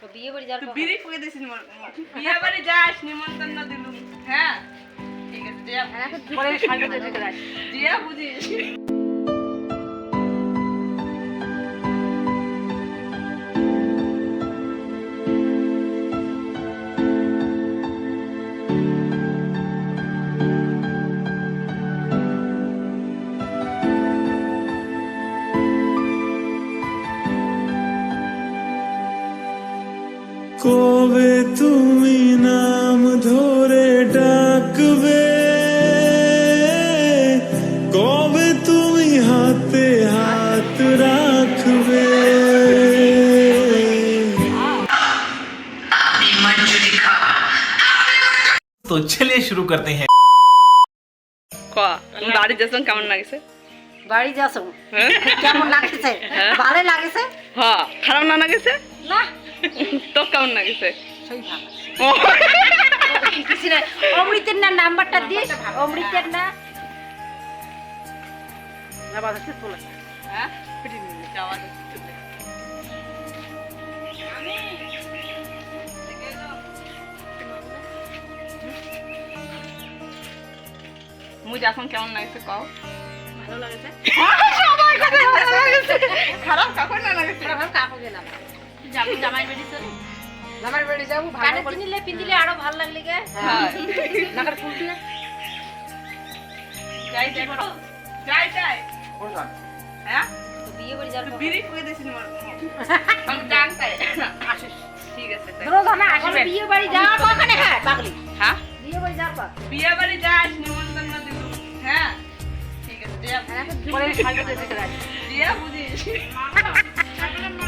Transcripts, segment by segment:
তো বিয়ে বাড়ি যাওয়ার বিড়ি ফুকে দিছিস বিয়ে বাড়ি যাস নিমন্ত্রণ দিলুম। হ্যাঁ? ঠিক আছে পরে দিয়া বুঝিস। কবে তুমি নাম ধরে ডাকবে কবে তুমি হাতে হাত রাখবে तो चलिए शुरू करते हैं ক বাড়ি যাচ্ছেন কেমন লাগছে বাড়ি যাসো হ্যাঁ কেমন লাগছে ভালো লাগছে হ্যাঁ খারাপ না লাগছে না তো কেমন লাগছে? অমৃতের না নাম্বারটা দিস। অমৃতের না। হ্যাঁ? মুই এখন কেমন লাগছে কও? ভালো লাগছে। খারাপ কখন না লাগছে? আমরা ভালো গেলাম যাব জামাই বাড়ি চলে। জামাই বাড়ি যাব ভালো করে নিলে পিন্দিলে আরও ভালো লাগলে গে। হ্যাঁ। নাকার ফুল দিয়ে যাই যাই যাই যাই। হ্যাঁ? বিয়ে বাড়ি পর- বিড়ি ফুয়ে দিছি মোর আমি জানতাই আসিস। ঠিক আছে ধরো জানা আসবে বিয়ে বাড়ি যাওয়ার পর হ্যাঁ পাগলি। হ্যাঁ? বিয়ে বাড়ি যাওয়ার বিয়ে বাড়ি যাস নিমন্ত্রণ দিলু হ্যাঁ? ঠিক আছে দিয়া হ্যাঁ, পরে ধুপ- সাজতে রাখ। দিয়া বুঝিস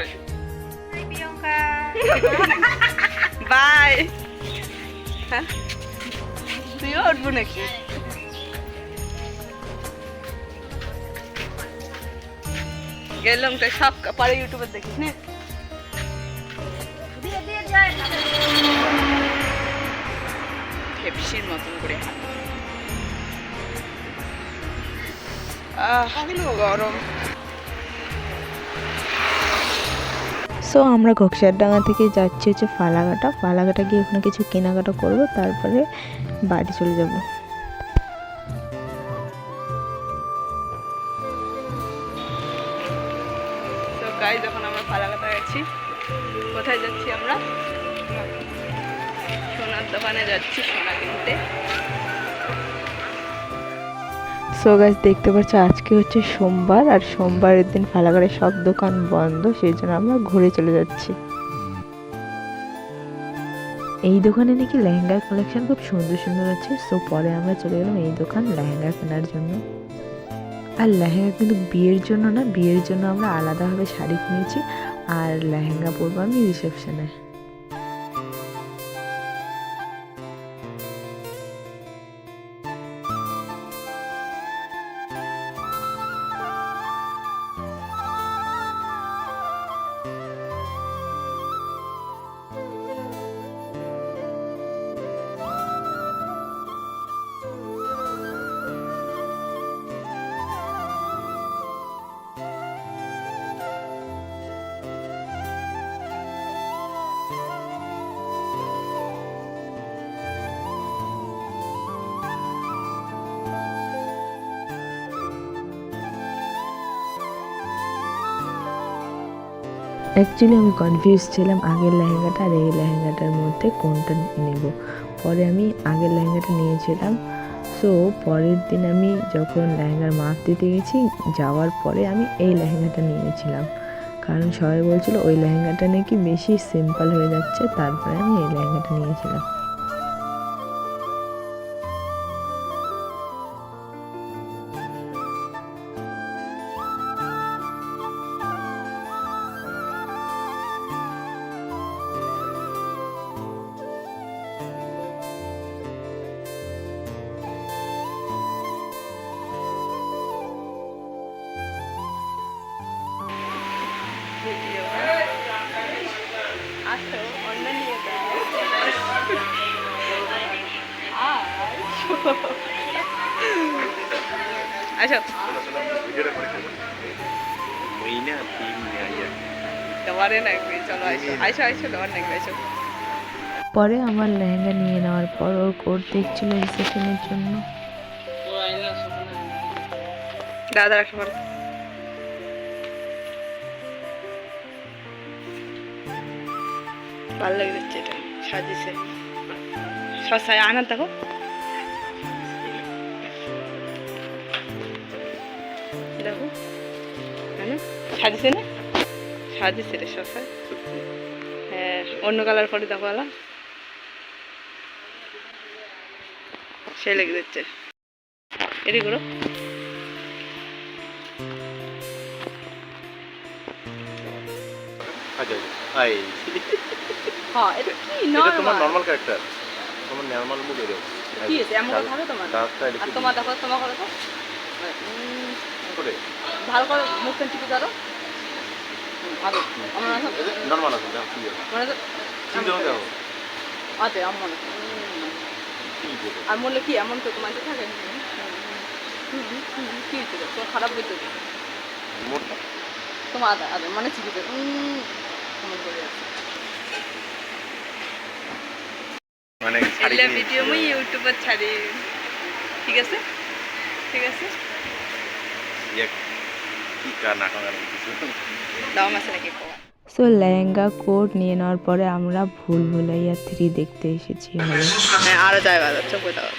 আচ্ছা। বাই হ্যাঁ? তুইও উঠবো নাকি? গেলাম তো সব পরে ইউটিউবে দেখিস না। হেপসির মতন করে হাত আহ গরম। সো আমরা ঘোকসারডাঙ্গা থেকে যাচ্ছি হচ্ছে ফালাকাটা ফালাঘাটা গিয়ে ওখানে কিছু কেনাকাটা করব, তারপরে বাড়ি চলে যাব। আমরা কোথায় যাচ্ছি আমরা? সোনার দোকানে যাচ্ছি সোনা কিনতে। সো গাছ দেখতে পাচ্ছ, আজকে হচ্ছে সোমবার, আর সোমবারের দিন ফালাকাটায় সব দোকান বন্ধ, সেই জন্য আমরা ঘুরে চলে যাচ্ছি। এই দোকানে নাকি লেহেঙ্গার কালেকশন খুব সুন্দর সুন্দর আছে সো পরে আমরা চলে গেলাম এই দোকান লেহেঙ্গা কেনার জন্য। আর লেহেঙ্গা কিন্তু বিয়ের জন্য না, বিয়ের জন্য আমরা আলাদাভাবে শাড়ি কিনেছি, আর লেহেঙ্গা পরবো আমি রিসেপশনে অ্যাকচুয়ালি আমি কনফিউজ ছিলাম আগের লেহেঙ্গাটা আর এই লেহেঙ্গাটার মধ্যে কোনটা নেব। পরে আমি আগের লেহেঙ্গাটা নিয়েছিলাম। সো পরের দিন আমি যখন লেহেঙ্গার মাপ দিতে গেছি, যাওয়ার পরে আমি এই লেহেঙ্গাটা নিয়েছিলাম। কারণ সবাই বলছিল, ওই লেহেঙ্গাটা নাকি বেশি সিম্পল হয়ে যাচ্ছে। তারপরে আমি এই লেহেঙ্গাটা নিয়েছিলাম। আসো অন্য নিয়ে দাও আসো। মহিনা তিন আইয়া লাগবে চলো আসো। লাগবে পরে আমার লেহেঙ্গা নিয়ে নেওয়ার পর ওর কোট দেখছিল রিসেপশনের জন্য। দাদা রাখতে পারো ভালো লাগে দেখছে এটা। সাজিয়েছে। শসায় আনার দেখো। দেখো। হ্যাঁ সাজিয়েছে না? সাজিয়েছে রে শসায় হ্যাঁ অন্য কালার পরে দেখো আলা। সে লেগে দিচ্ছে এটি করো আচ্ছা আই হ্যাঁ এটা কি তোমার নরমাল ক্যারেক্টার তোমার নর্মাল মুখ এটা কি আছে এমন কথা হবে তোমার? আর তোমার দেখো তোমার করো তো? করে? ভালো করে মুখটা টিপে ধরো। আমার আছে নর্মাল আছে দেখো কি মনে তো চিন্তা আমার কি আর মনে কি এমন তো তোমার থাকে কি হয়েছে তোমার খারাপ হইতো তোমার আদা আদা মানে চিকিতে কেমন করে আছে। মানে ভিডিও। মুই ইউটিউবে ছাড়ি। ঠিক আছে? ঠিক আছে? ইয়ে, কি কার না কার কিছু? দাও আছে নাকি? সো লেহেঙ্গা কোট নিয়ে নেওয়ার পরে আমরা ভুল ভুলাইয়া থ্রি দেখতে এসেছি হলে হ্যাঁ আরও যায় বাজার চোখ দাও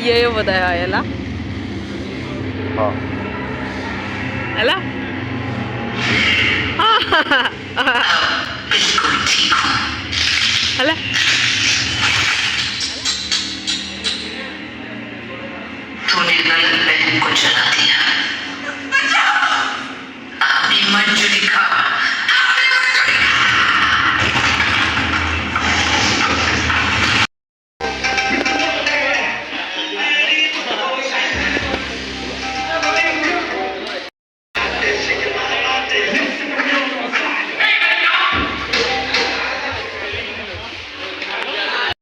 इहो ॿुधायो आयल आहे अला अला